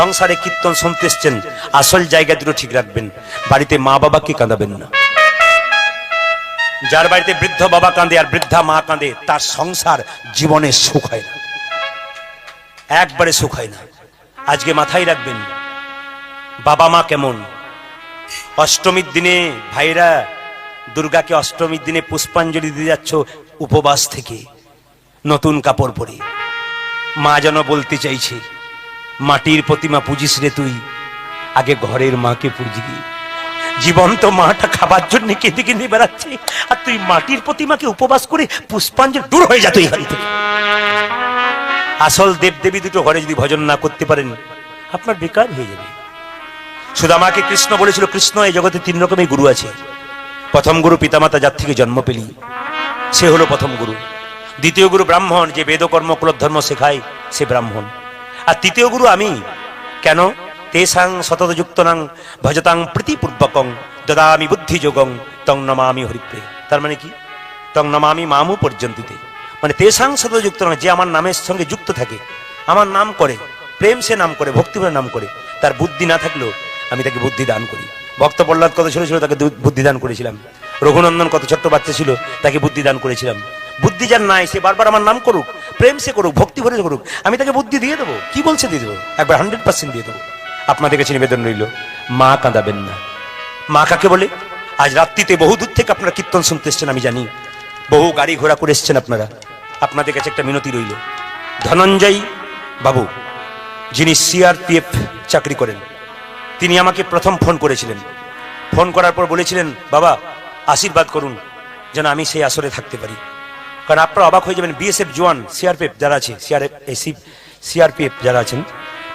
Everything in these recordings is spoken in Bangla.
সংসারে কীর্তন শুনতে এসছেন। আসল জায়গা দুটো ঠিক রাখবেন। বাড়িতে মা বাবাকে কাঁদাবেন না। যার বাড়িতে বৃদ্ধ বাবা কাঁদে আর বৃদ্ধা মা কাঁদে, তার সংসার জীবনে সুখ হয় না। একবারে সুখ হয় না। আজকে মাথায় রাখবেন, বাবা মা কেমন? অষ্টমীর দিনে ভাইরা দুর্গাকে অষ্টমীর দিনে পুষ্পাঞ্জলি দিয়ে যাচ্ছ উপবাস থেকে। নতুন কাপড় পরে। মা যেন বলতে চাইছে মাটির প্রতিমা পুজিস রে তুই। আগে ঘরের মাকে পুজবি। জীবন্ত মাটা খাবার জন্য কেঁদে কেঁদে বেড়াচ্ছে। আর তুই মাটির প্রতিমাকে উপবাস করে পুষ্পাঞ্জলি দূর হয়ে যা তুই আসল দেবদেবী দুটো ঘরে যদি ভজন না করতে পারেন, আপনার বেকার হয়ে যাবে। সুদামাকে কৃষ্ণ বলেছিল, কৃষ্ণ, এই জগতে তিন রকমের গুরু আছে। প্রথম গুরু পিতামাতা যার থেকে জন্ম পেলি, সে হলো প্রথম গুরু। দ্বিতীয় গুরু ব্রাহ্মণ, যে বেদকর্ম, কুলধর্ম ধর্ম শেখায়, সে ব্রাহ্মণ। আর তৃতীয় গুরু আমি। কেন? তেসাং সততযুক্তনাং ভজতাং প্রীতিপূর্বকং দদামি বুদ্ধিযোগং তং নমামি হরিপ্রে। তার মানে কি? তং নমামি মামু পর্যন্তিতে। মানে তেসাং সতযুক্ত যে আমার নামের সঙ্গে যুক্ত থাকে, আমার নাম করে, প্রেম সে নাম করে, ভক্তি নাম করে, তার বুদ্ধি না থাকলেও আমি তাকে বুদ্ধি দান করি। ভক্ত প্রহ্লাদ কত ছোট ছিল তাকে বুদ্ধি দান করেছিলাম। রঘুনন্দন কত ছোট্ট বাচ্চা ছিল, তাকে বুদ্ধি দান করেছিলাম। বুদ্ধি যার নাই, সে বারবার আমার নাম করুক প্রেম সে করুক, ভক্তি ভরে করুক, আমি তাকে বুদ্ধি দিয়ে দেবো। কি বলছে দিয়ে দেবো? একবার হান্ড্রেড পার্সেন্ট দিয়ে দেবো। আপনাদের কাছে নিবেদন রইল, মা কাঁদাবেন না। মা কাকে বলে? আজ রাত্রিতে বহু দূর থেকে আপনারা কীর্তন শুনতে এসছেন, আমি জানি। বহু গাড়ি ঘোড়া করে এসছেন আপনারা। আপনাদের কাছে একটা মিনতি রইল। ধনঞ্জয় বাবু, যিনি সিআরপিএফ চাকরি করেন, তিনি আমাকে প্রথম ফোন করেছিলেন। ফোন করার পর বলেছিলেন, বাবা, আশীর্বাদ করুন, যেন আমি সেই আসরে থাকতে পারি। কারণ আপনারা অবাক হয়ে যাবেন বিএসএফ জওয়ান সিআরপিএফ যারা আছে সিআরএফ এসি সিআরপিএফ যারা আছেন,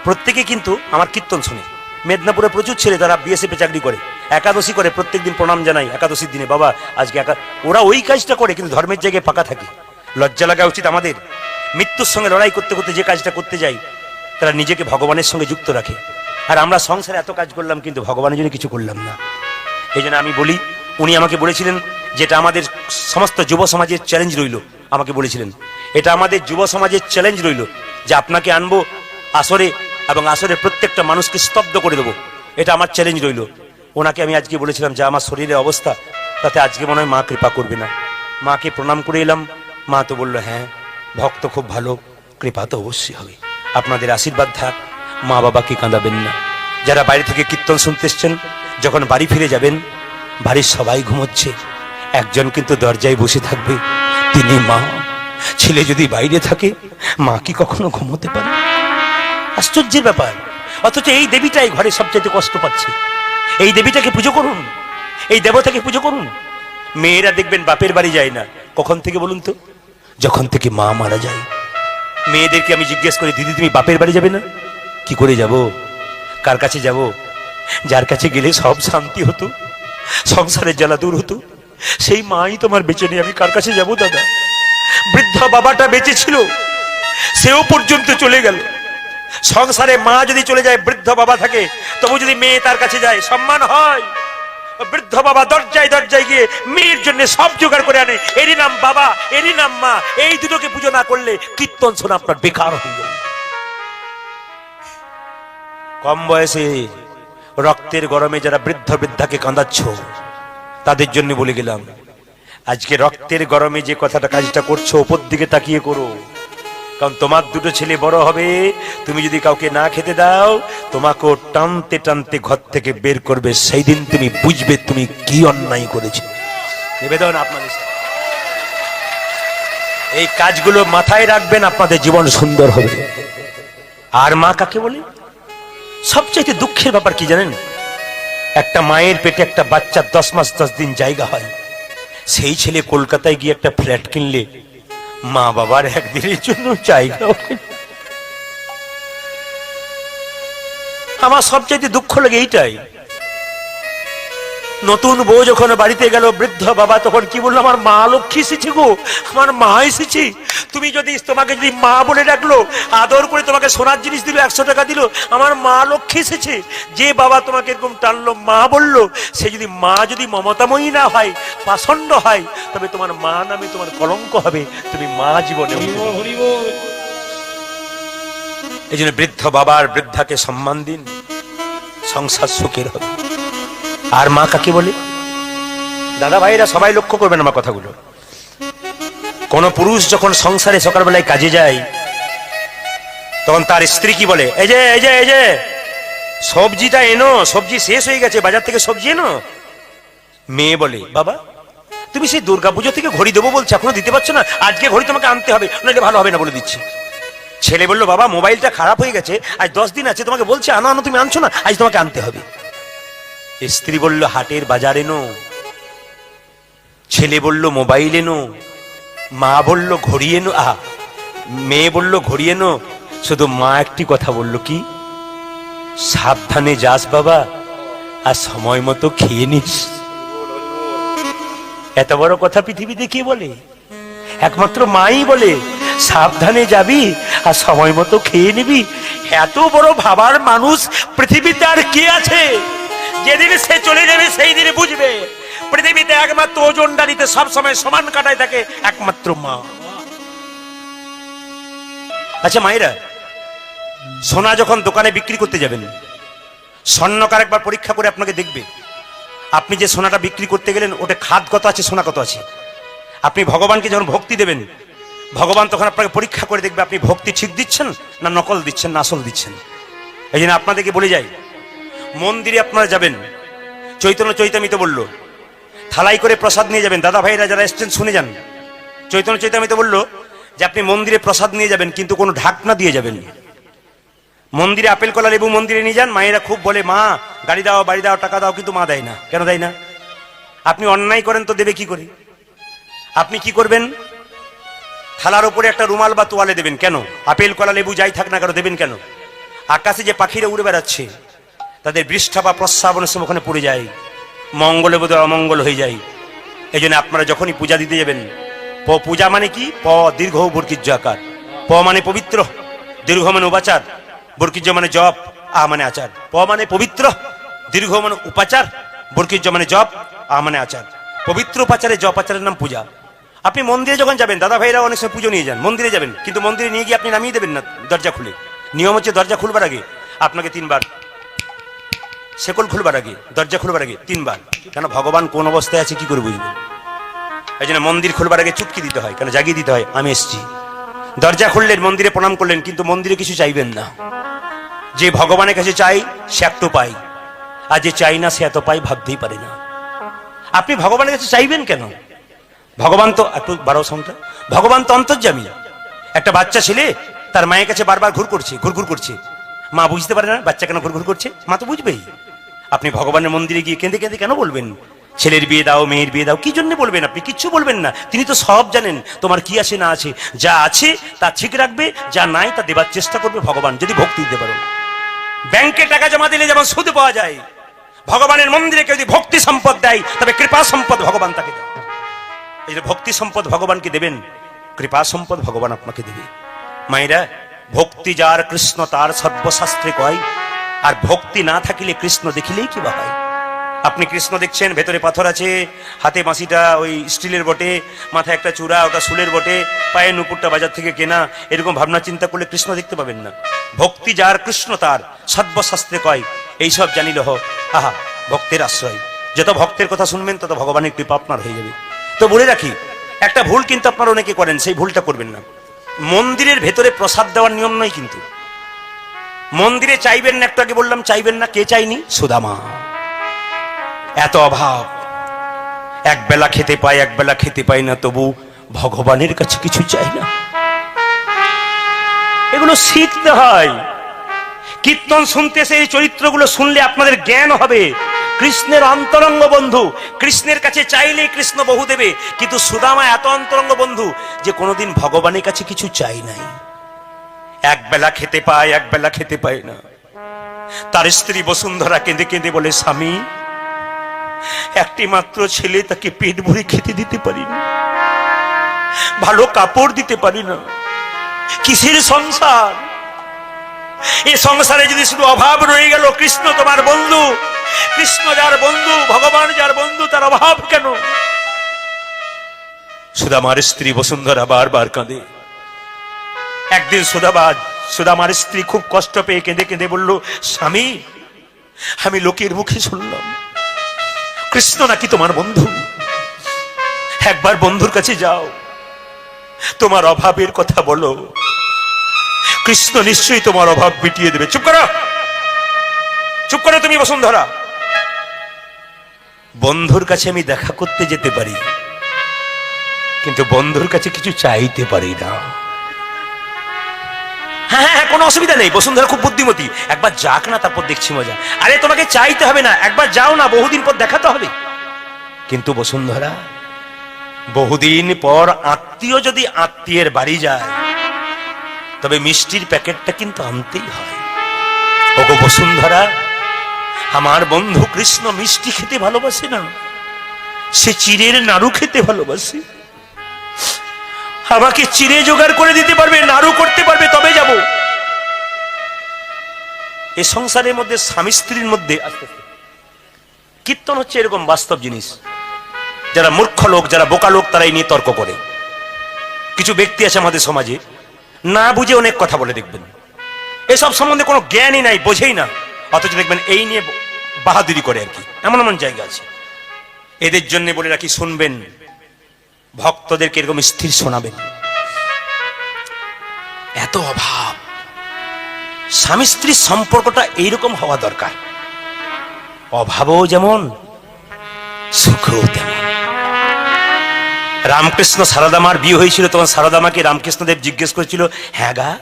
প্রত্যেকে কিন্তু আমার কীর্তন শুনে। মেদিনীপুরে প্রচুর ছেলে তারা বিএসএফ চাকরি করে, একাদশী করে, প্রত্যেক দিন প্রণাম জানাই একাদশীর দিনে, বাবা, আজকে একা, ওরা ওই কাজটা করে কিন্তু ধর্মের জায়গায় ফাঁকা থাকে। লজ্জা লাগা উচিত আমাদের। মৃত্যুর সঙ্গে লড়াই করতে করতে যে কাজটা করতে যাই, তারা নিজেকে ভগবানের সঙ্গে যুক্ত রাখে। আর আমরা সংসারে এত কাজ করলাম, কিন্তু ভগবানের জন্য কিছু করলাম না। এই আমি বলি উনি আমাকে বলেছিলেন যেটা আমাদের সমস্ত যুব সমাজের চ্যালেঞ্জ রইল, আমাকে বলেছিলেন। এটা আমাদের যুব সমাজের চ্যালেঞ্জ রইল যে আপনাকে আনব, আসরে এবং আসরের প্রত্যেকটা মানুষকে স্তব্ধ করে দেবো। এটা আমার চ্যালেঞ্জ রইল। ওনাকে আমি আজকে বলেছিলাম, যে আমার শরীরের অবস্থা, তাতে আজকে মনে হয় মা কৃপা করবে না। মাকে প্রণাম করে এলাম। মা তো বলল হ্যাঁ ভক্ত খুব ভালো, কৃপা তো অবশ্যই হবে। আপনাদের আশীর্বাদ থাক মা বাবাকে কাঁদাবেন না। যারা বাইরে থেকে কীর্তন শুনতে এসছেন, যখন বাড়ি ফিরে যাবেন বাড়ির সবাই ঘুমোচ্ছে। একজন কিন্তু দরজায় বসে থাকবে। তিনি মা। ছেলে যদি বাইরে থাকে, মা কি কখনো ঘুমোতে পারে? আশ্চর্যের ব্যাপার। অথচ এই দেবীটাই ঘরে সবচেয়ে কষ্ট পাচ্ছে। এই দেবীটাকে পুজো করুন। এই দেবতাকে পুজো করুন। মেয়েরা দেখবেন বাপের বাড়ি যায় না। কখন থেকে বলুন তো? যখন থেকে মা মারা যায়। মেয়েদেরকে আমি জিজ্ঞেস করি, দিদি, তুমি বাপের বাড়ি যাবে না? কি করে যাব? কার কাছে যাব? যার কাছে গেলে সব শান্তি হতো। সংসারের জ্বালা দূর হতো। সেই মাই তোমার বেঁচে নেই, আমি কার কাছে যাব দাদা? বৃদ্ধ বাবাটা বেঁচে ছিল, সেও পর্যন্ত চলে গেল। সংসারে মা যদি চলে যায়, বৃদ্ধ বাবা থাকে, তবু যদি মেয়ে তার কাছে যায়, সম্মান হয়। বৃদ্ধ বাবা দরজায় দরজায় গিয়ে মেয়ের জন্য সব জোগাড় করে আনে। এরই নাম বাবা, এরই নাম মা। এই দুটোকে পুজো না করলে কীর্তন শোনা আপনার বেকার হয়ে যাবে। কম বয়সে রক্তের গরমে যারা বৃদ্ধ বৃদ্ধাকে কাঁদাচ্ছ, তাদের জন্য বলে গেলাম, আজকে রক্তের গরমে যে কথাটা কাজটা করছ, ওপর দিকে তাকিয়ে করো। কারণ তোমার দুটো ছেলে বড় হবে, তুমি যদি কাউকে না খেতে দাও, তোমাকেও টানতে টানতে ঘর থেকে বের করবে। সেই দিন তুমি বুঝবে তুমি কি অন্যায় করেছ। নিবেদন আপনাদের এই কাজগুলো মাথায় রাখবেন, আপনাদের জীবন সুন্দর হবে। আর মা কাকে বলে? সবচাইতে দুঃখের ব্যাপার কি জানেন? একটা মায়ের পেটে একটা বাচ্চার দশ মাস, দশ দিন জায়গা হয়। সেই ছেলে কলকাতায় গিয়ে একটা ফ্ল্যাট কিনলে মা বাবার একদিনের জন্য জায়গা। আমার সবচাইতে দুঃখ লাগে এইটাই। নতুন বউ যখন বাড়িতে গেল, বৃদ্ধ বাবা তখন কি বলল, আমার মা লক্ষ্মী এসেছে গো, আমার মা এসেছে। তুমি যদি তোমাকে যদি মা বলে ডাকলো আদর করে তোমাকে সোনার জিনিস দিল একশো টাকা দিল আমার মা লক্ষ্যে এসেছে। যে বাবা তোমাকে এরকম টানলো মা বলল সে যদি মা যদি মমতাময়ী না হয় পাষণ্ড হয় তবে তোমার মা নামে তোমার কলঙ্ক হবে তুমি মা জীবনে এই জন্য বৃদ্ধ বাবার বৃদ্ধাকে সম্মান দিন সংসার সুখের হবে। আর মা কাকে বলে? দাদা ভাইরা সবাই লক্ষ্য করবেন আমার কথাগুলো। কোন পুরুষ যখন সংসারে সকালবেলায় কাজে যায়, তখন তার স্ত্রী কি বলে, এই যে এই যে এই যে, সবজিটা এনো, সবজি শেষ হয়ে গেছে, বাজার থেকে সবজি এনো? মেয়ে বলে, বাবা, তুমি সেই দুর্গাপুজো থেকে ঘড়ি দেবো বলছো, এখনও দিতে পারছ না? আজকে ঘড়ি তোমাকে আনতে হবে নইলে ভালো হবে না বলে দিচ্ছি। ছেলে বলল, বাবা, মোবাইলটা খারাপ হয়ে গেছে, আজ দশ দিন আছে, তোমাকে বলছে, আনো আনো, তুমি আনছো না, আজ তোমাকে আনতে হবে। স্ত্রী বলল, হাটের বাজার এনো। ছেলে বলল, মোবাইল এনো। মা বলল ঘড়ি এনো আহা, মেয়ে বলল ঘড়ি এনো শুধু মা একটি কথা বলল কি? সাবধানে যাস বাবা, আর সময় মতো খেয়ে নিস। এত বড় কথা পৃথিবীতে কে বলে? একমাত্র মাই বলে, সাবধানে যাবি আর সময় মতো খেয়ে নিবি। এত বড় ভাবার মানুষ পৃথিবীতে আর কে আছে? যেদিন সে চলে যাবে সেই দিনে বুঝবে। পৃথিবীতে একমাত্র ওজন ডালিতে সবসময় সমান কাটায় থাকে একমাত্র মা। আচ্ছা মায়েরা, সোনা যখন দোকানে বিক্রি করতে যাবেন, স্বর্ণকার একবার পরীক্ষা করে আপনাকে দেখবে। আপনি যে সোনাটা বিক্রি করতে গেলেন, ওটা খাদ কত আছে, সোনা কত আছে? আপনি ভগবানকে যখন ভক্তি দেবেন, ভগবান তখন আপনাকে পরীক্ষা করে দেখবে আপনি ভক্তি ঠিক দিচ্ছেন না নকল দিচ্ছেন, না আসল দিচ্ছেন। এই জন্য আপনাদেরকে বলে যাই, মন্দিরে আপনারা যাবেন। চৈতন্য চৈতামিত বলল থালাই করে প্রসাদ নিয়ে যাবেন। দাদা ভাইরা যারা এসছেন, শুনে যান। চৈতন্য চৈতামিত বলল, যে আপনি মন্দিরে প্রসাদ নিয়ে যাবেন, কিন্তু কোনো ঢাকনা দিয়ে যাবেন মন্দিরে আপেল, কলা, লেবু মন্দিরে নিয়ে যান, মায়েরা খুব বলে, মা, গাড়ি দাও, বাড়ি দাও, টাকা দাও। কিন্তু মা দেয় না। কেন দেয় না? আপনি অন্যায় করেন তো দেবে কি করে? আপনি কি করবেন? থালার উপরে একটা রুমাল বা তোয়ালে দেবেন কেন? আপেল, কলা, লেবু যাই থাক না কেন, দেবেন কেন? আকাশে যে পাখিরা উড়ে বেড়াচ্ছে, তাদের বৃষ্ঠা বা প্রস্রাবনের সময় ওখানে পড়ে যায়। মঙ্গলে বোধহয় অমঙ্গল হয়ে যায়। এই জন্য আপনারা যখনই পূজা দিতে যাবেন, প পূজা মানে কি? প দীর্ঘ বর্কিজ্য আকার। প মানে পবিত্র, দীর্ঘ মানে উপাচার। বর্কিজ্য মানে জপ, আ মানে আচার। প মানে পবিত্র, দীর্ঘ মানে উপাচার। বর্কিজ্য মানে জপ, আ মানে আচার। পবিত্র উপাচারে, জপ আচারের নাম পূজা। আপনি মন্দিরে যখন যাবেন দাদা ভাইরা অনেক সময় পুজো নিয়ে যান, মন্দিরে যাবেন। কিন্তু মন্দিরে নিয়ে গিয়ে আপনি নামিয়ে দেবেন না দরজা খুলে। নিয়ম হচ্ছে দরজা খুলবার আগে আপনাকে তিনবার শেকল খুলবার আগে, দরজা খুলবার আগে তিনবার। কেন ভগবান কোন অবস্থায় আছে কি করে বুঝবেন এই জন্য মন্দির খুলবার আগে চুটকি দিতে হয়, কেন জাগিয়ে দিতে হয়, আমি এসছি। দরজা খুললেন, মন্দিরে প্রণাম করলেন, কিন্তু মন্দিরে কিছু চাইবেন না। যে ভগবানের কাছে চাই, সে একটু পাই। আর যে চাই না, সে এত পাই, ভাবতেই পারে না। আপনি ভগবানের কাছে চাইবেন কেন? ভগবান তো, একটু বারো সংখ্যা ভগবান তো অন্তর্জামী একটা বাচ্চা ছেলে, তার মায়ের কাছে বারবার ঘুর করছে ঘুরঘুর করছে। মা বুঝতে পারে না, বাচ্চা কেন ঘুরঘুর করছে? মা তো বুঝবেই। আপনি ভগবানের মন্দিরে গিয়ে কেঁদে কেঁদে কেন বলবেন? ছেলের বিয়ে দাও, মেয়ের বিয়ে দাও, কি জন্য বলবেন আপনি? কিচ্ছু বলবেন না। তিনি তো সব জানেন, তোমার কি আছে না আছে। যা আছে তা ঠিক রাখবে, যা নাই তা দেবার চেষ্টা করবে ভগবান, যদি ভক্তি দিতে পারো। ব্যাংকে টাকা জমা দিলে যেমন সুদ পাওয়া যায়, ভগবানের মন্দিরে কেউ যদি ভক্তি সম্পদ দেয়, তবে কৃপা সম্পদ ভগবান তাকে দেয়। এই যে ভক্তি সম্পদ ভগবানকে দেবেন, কৃপা সম্পদ ভগবান আপনাকে দেবে। মায়েরা ভক্তি যার কৃষ্ণ, তার সর্বশাস্ত্রে কয়। আর ভক্তি না থাকিলে কৃষ্ণ দেখিলেই কি বা হয়? আপনি কৃষ্ণ দেখছেন, ভেতরে পাথর আছে, হাতে মাসিটা ওই স্টিলের বটে, মাথায় একটা চূড়া, ওটা সুলের বটে পায়ে নুপুরটা বাজার থেকে কেনা, এরকম ভাবনা চিন্তা করলে কৃষ্ণ দেখতে পাবেন না। ভক্তি যার কৃষ্ণ, তার সর্বশাস্ত্রে কয়। এইসব জানিল হ, আহা, ভক্তের আশ্রয়। যত ভক্তের কথা শুনবেন, তত ভগবানের কৃপা আপনার হয়ে যাবে। তো বলে রাখি, একটা ভুল কিন্তু আপনারা অনেকে করেন, সেই ভুলটা করবেন না। মন্দিরের ভেতরে প্রসাদ দেওয়ার নিয়ম নয় কিন্তু। মন্দিরে চাইবেন না, একটু আগে বললাম, চাইবেন না, কে চাইনি? সুদামা। এত অভাব। এক বেলা খেতে পাই এক বেলা খেতে পাই না, তবু ভগবানের কাছে কিছু চাই না। এগুলো শিখতে হয়। কীর্তন শুনতে এসে এই চরিত্রগুলো শুনলে আপনাদের জ্ঞান হবে। কৃষ্ণের অন্তরঙ্গ বন্ধু। কৃষ্ণের কাছে চাইলেই কৃষ্ণ বহু দেবে, কিন্তু সুদামা এত অন্তরঙ্গ বন্ধু যে কোনোদিন ভগবানের কাছে কিছু চাই নাই। এক বেলা খেতে পায়, এক বেলা খেতে পায় না। তার স্ত্রী বসুন্ধরা কেঁদে কেঁদে বলে, স্বামী, একটি মাত্র ছেলে তাকে পেট ভরে খেতে দিতে পারি না। ভালো কাপড় দিতে পারি না। কিসের সংসার? এ সংসারে যদি শুধু অভাব রয়ে গেল, কৃষ্ণ তোমার বন্ধু। কৃষ্ণ যার বন্ধু, ভগবান যার বন্ধু, তার অভাব কেন? সুদামার স্ত্রী বসুন্ধরা বারবার কাঁদে। একদিন সুদাবা সুদামার স্ত্রী খুব কষ্ট পেয়ে কেঁদে কেঁদে বলল, স্বামী, আমি লোকের মুখে শুনলাম। কৃষ্ণ নাকি তোমার বন্ধু? একবার বন্ধুর কাছে যাও। তোমার অভাবের কথা বলো। কৃষ্ণ নিশ্চয়ই তোমার অভাব মিটিয়ে দেবে। চুপ করো। চুপ করো তুমি বসুন্ধরা। বন্ধুর কাছে আমি দেখা করতে যেতে পারি কিন্তু বন্ধুর কাছে কিছু চাইতে পারি না। হ্যাঁ হ্যাঁ হ্যাঁ, কোনো অসুবিধা নেই বসুন্ধরা খুব বুদ্ধিমতী। একবার যাক না তারপর দেখছি মজা। আরে তোমাকে চাইতে হবে না একবার যাও না বহুদিন পর দেখাতে হবে। কিন্তু বসুন্ধরা বহুদিন পর আত্মীয় যদি আত্মীয়ের বাড়ি যায় তবে মিষ্টির প্যাকেটটা কিন্তু আনতেই হয় ওগো বসুন্ধরা, আমার বন্ধু কৃষ্ণ মিষ্টি খেতে ভালোবাসে না। সে চিরের নাড়ু খেতে ভালোবাসে। আমাকে চিরে জোগাড় করে দিতে পারবে, নাড়ু করতে পারবে, তবে যাব। এ সংসারের মধ্যে স্বামী স্ত্রীর মধ্যে কীর্তন হচ্ছে এরকম বাস্তব জিনিস। যারা মূর্খ লোক, যারা বোকা লোক তারা এই নিয়ে তর্ক করে। কিছু ব্যক্তি আছে আমাদের সমাজে না বুঝে অনেক কথা বলে দেখবেন। এসব সম্বন্ধে কোনো জ্ঞানই নাই, বোঝেই না। অথচ দেখবেন এই নিয়ে বাহাদুরি করে আর কি। এমন এমন জায়গা আছে। এদের জন্য বলে রাখি, শুনবেন। ভক্তদেরকে এরকম স্থির শোনাবেন। এত অভাব। স্বামী স্ত্রীর সম্পর্কটা এইরকম হওয়া দরকার। অভাবও যেমন, সুখও তেমন। রামকৃষ্ণ সারদা সারদামার বিয়ে হয়েছিল তখন সারদামাকে রামকৃষ্ণদেব জিজ্ঞেস করেছিল হ্যাঁ গা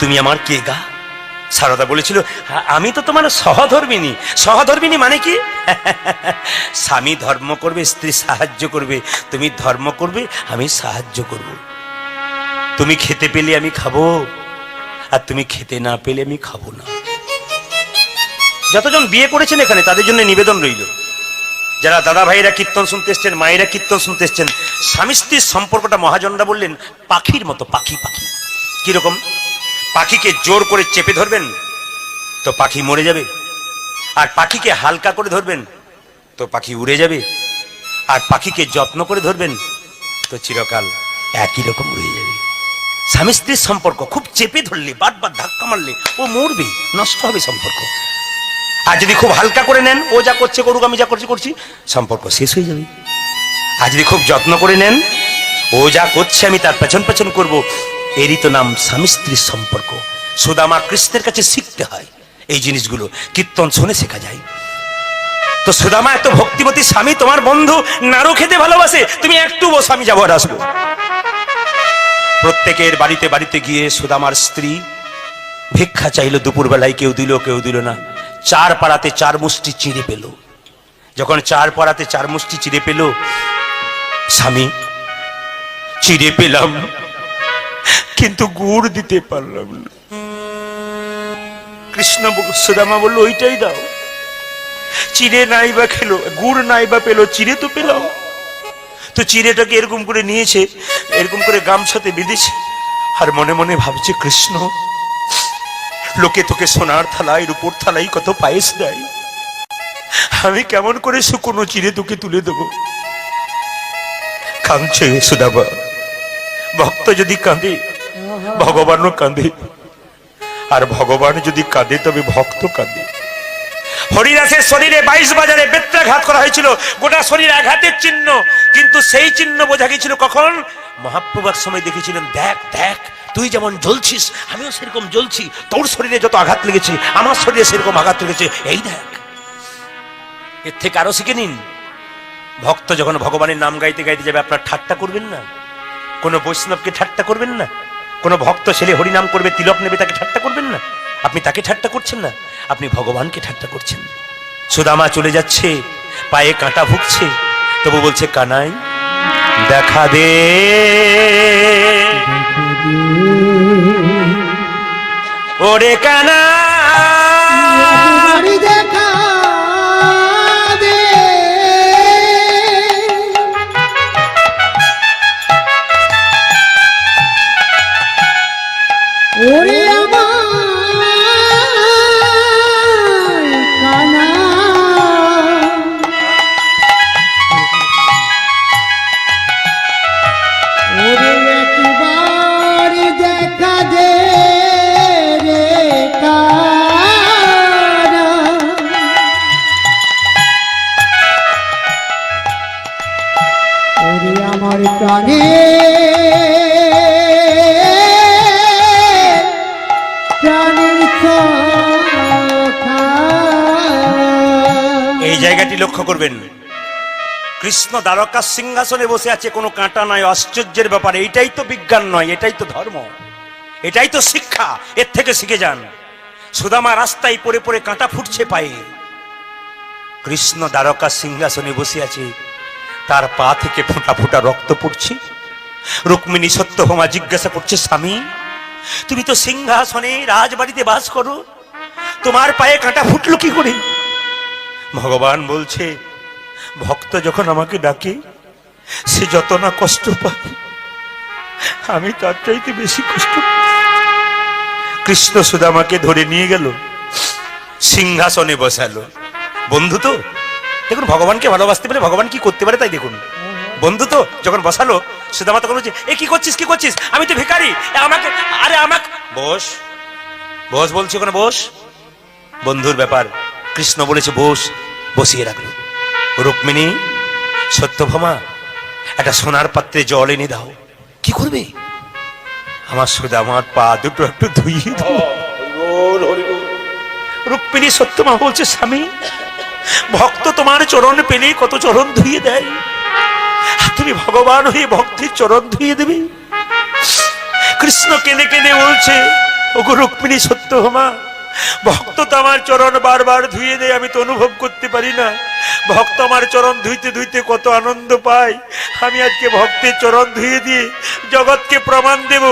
তুমি আমার কে গা? সারদা বলেছিল "হ্যাঁ, আমি তো তোমার সহধর্মিনী। সহধর্মিনী মানে কি? স্বামী ধর্ম করবে স্ত্রী সাহায্য করবে। তুমি ধর্ম করবে আমি সাহায্য করব। তুমি খেতে পেলে আমি খাব আর তুমি খেতে না পেলে আমি খাব না। যতজন বিয়ে করেছেন এখানে তাদের জন্য নিবেদন রইল। যারা দাদা ভাইরা কীর্তন শুনতে এসছেন, মায়েরা কীর্তন শুনতে এসছেন, স্বামী স্ত্রীর সম্পর্কটা মহাজনরা বললেন, পাখির মতো পাখি পাখি। কীরকম? পাখিকে জোর করে চেপে ধরবেন, তো পাখি মরে যাবে। আর পাখিকে হালকা করে ধরবেন, তো পাখি উড়ে যাবে। আর পাখিকে যত্ন করে ধরবেন, তো চিরকাল একই রকম উড়ে যাবে। স্বামী স্ত্রীর সম্পর্ক খুব চেপে ধরলে বারবার ধাক্কা মারলে, ও মরবে নষ্ট হবে সম্পর্ক। আর যদি খুব হালকা করে নেন, ও যা করছে করুক, আমি যা করছি করছি, সম্পর্ক শেষ হয়ে যাবে। আর যদি খুব যত্ন করে নেন, ও যা করছে, আমি তার পেছন পেছন করব। এরই তো নাম স্বামী স্ত্রীর সম্পর্ক। সুদামা কৃষ্ণের কাছে শিখতে হয় এই জিনিসগুলো। কীর্তন শুনে শেখা যায়। তো সুদামা, এত ভক্তিমতী স্বামী, তোমার বন্ধু নাড়ু খেতে ভালোবাসে। তুমি একটু বসো, আমি যাব আর আসব। প্রত্যেকের বাড়িতে বাড়িতে গিয়ে সুদামার স্ত্রী ভিক্ষা চাইলো, দুপুরবেলায় কেউ দিল কেউ দিল না। চার পাড়াতে চার মুষ্টি চিড়ে পেল। যখন চার পাড়াতে চার মুষ্টি চিড়ে পেল, স্বামী, চিড়ে পেলাম, কিন্তু গুড় দিতে পারলাম না। কৃষ্ণ সুদামা বলল, ওইটাই দাও। চিড়ে নাই বা খেলো, গুড় নাই বা পেল, চিড়ে তো পেলাম। তো চিড়েটাকে এরকম করে নিয়েছে, এরকম করে গামছাতে বেঁধেছে, আর মনে মনে ভাবছে, কৃষ্ণ লোকে তোকে সোনার থালাই রূপোর থালাই কত পায়েস দেয়। আমি কেমন করে শুকনো চিড়ে তোকে তুলে দেবো? কাঁদছে সুদাবা ভক্ত যদি কাঁদে, ভগবানও কাঁদে। আর ভগবান যদি কাঁদে, তবে ভক্ত কাঁদে। হরিদাসের শরীরে বাইশ বাজারে বেত্রাঘাত করা হয়েছিল। গোটা শরীর আঘাতের চিহ্ন। কিন্তু সেই চিহ্ন বোঝা গেছিল কখন? মহাপ্রভার সময় দেখেছিলেন, দেখ দেখ তুই যেমন জ্বলছিস, আমিও সেরকম জ্বলছি। তোর শরীরে যত আঘাত লেগেছে, আমার শরীরে সেরকম আঘাত লেগেছে। এই দেখ, এর থেকে আরও শিখে নিন। ভক্ত যখন ভগবানের নাম গাইতে গাইতে যাবে, আপনার ঠাট্টা করবেন না। কোনো বৈষ্ণবকে ঠাট্টা করবেন না। কোনো ভক্ত ছেলে হরিনাম করবে, তিলক নেবে, তাকে ঠাট্টা করবেন না। আপনি তাকে ঠাট্টা করছেন না, আপনি ভগবানকে ঠাট্টা করছেন। সুদামা চলে যাচ্ছে, পায়ে কাঁটা ভুগছে তবু বলছে, কানাই, দেখা দে। ওরে কানা। কৃষ্ণ দ্বারকা সিংহাসনে বসে আছে, কোনো কাঁটা নয়, আশ্চর্যের ব্যাপার। এইটাই তো বিজ্ঞান নয়, এটাই তো ধর্ম। এটাই তো শিক্ষা, এর থেকে শিখে যান। সুদামা রাস্তায় পড়ে পড়ে কাঁটা ফুটছে পায়ে। কৃষ্ণ দ্বারকা সিংহাসনে বসে আছে, তার পা থেকে ফোঁটা ফোঁটা রক্ত পড়ছে। রুক্মিণী সত্যভামা জিজ্ঞাসা করছে, স্বামী, তুমি তো সিংহাসনে রাজবাড়িতে বাস করো, তোমার পায়ে কাঁটা ফুটলো কি করে? ভগবান বলছে ভক্ত যখন আমাকে ডাকে, সে যত না কষ্ট পায়, আমি তার চাইতে বেশি কষ্ট। কৃষ্ণ সুদামাকে ধরে নিয়ে গেল, সিংহাসনে বসালো। বন্ধু তো, দেখুন, ভগবানকে ভালোবাসতে পারে ভগবান কি করতে পারে তাই দেখুন। বন্ধু তো, যখন বসালো সুদামা তখন বলছে এ কি করছিস কি করছিস? আমি তো ভিখারি আমাকে, আরে আমাকে বস বস বলছি ওখানে, বস। বন্ধুর ব্যাপার, কৃষ্ণ বলেছে, বস, বসিয়ে রাখল। রুক্মিণী সত্যভামা একটা সোনার পাত্রে জল এনে দাও। কি করবে? আমার সুদামার পা দুটো একটু ধুইয়ে দাও। রুক্মিণী সত্যমা বলছে স্বামী ভক্ত তোমার চরণ পেলে কত চরণ ধুইয়ে দেয়। তুমি ভগবান হয়ে ভক্তির চরণ ধুইয়ে দেবে। কৃষ্ণ কেঁদে কেঁদে বলছে ওগো রুক্মিণী সত্যভামা ভক্ত তো আমার চরণ বারবার ধুয়ে দেয় আমি তো অনুভব করতে পারি না। ভক্ত আমার চরণ ধুইতে ধুইতে কত আনন্দ পায়। আমি আজকে ভক্তের চরণ ধুয়ে দিয়ে জগৎকে প্রমাণ দেব।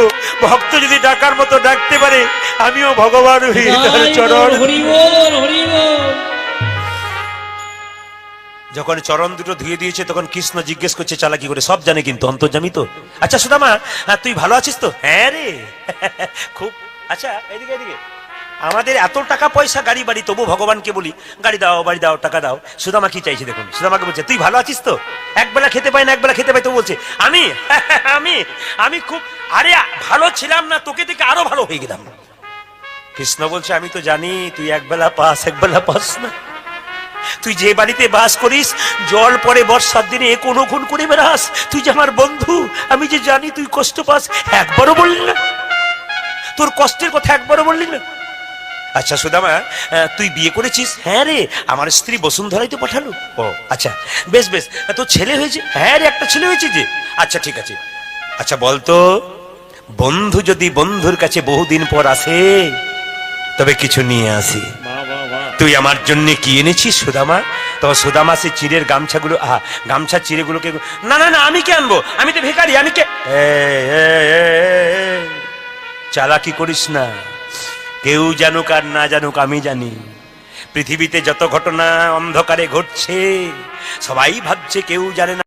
ভক্ত যদি ডাকার মতো ডাকতে পারে আমিও ভগবান তার চরণ। যখন চরণ দুটো ধুয়ে দিয়েছে তখন কৃষ্ণ জিজ্ঞেস করছে চালাকি করে সব জানে কিন্তু অন্তর্জামি তো? আচ্ছা সুদামা হ্যাঁ, তুই ভালো আছিস তো? হ্যাঁ রে। খুব আচ্ছা এদিকে এদিকে। আমাদের এত টাকা পয়সা গাড়ি বাড়ি, তবু ভগবানকে বলি, গাড়ি দাও, বাড়ি দাও, টাকা দাও। সুদামা কি চাইছে দেখুন, সুদামাকে বলছে, তুই ভালো আছিস তো? একবেলা খেতে পাই না, একবেলা খেতে পাই। তো বলছে, আমি? আমি? আমি খুব, আরে, ভালো ছিলাম না, তোকে থেকে আরও ভালো হয়ে গেলাম। কৃষ্ণ বলছে, আমি তো জানি, তুই একবেলা পাস একবেলা পাস না। তুই যে বাড়িতে বাস করিস, জল পরে বর্ষার দিনে কোনো খুন করে বেড়াস। তুই যে আমার বন্ধু, আমি যে জানি তুই কষ্ট পাস, একবারও বললি না। তোর কষ্টের কথা একবারও বললি না। আচ্ছা সুদামা তুই বিয়ে করেছিস হ্যাঁ রে আমার স্ত্রী বসুন্ধরাই তো পাঠালো ও আচ্ছা বেশ বেশ তোর ছেলে হয়েছে হ্যাঁ রে একটা ছেলে হয়েছে যে আচ্ছা ঠিক আছে আচ্ছা বলতো বন্ধু যদি বন্ধুর কাছে বহুদিন পর আসে তবে কিছু নিয়ে আসি তুই আমার জন্য কি এনেছিস সুদামা তো সুদামা সে চিড়ের গামছাগুলো আহা গামছা চিড়েগুলোকে না না না আমি কে আনব আমি তো ভিখারি আমি কে চালাকি করিস না কেউ জানুক আর না জানুক, আমি জানি। পৃথিবীতে যত ঘটনা অন্ধকারে ঘটছে, সবাই ভাবছে কেউ জানে না।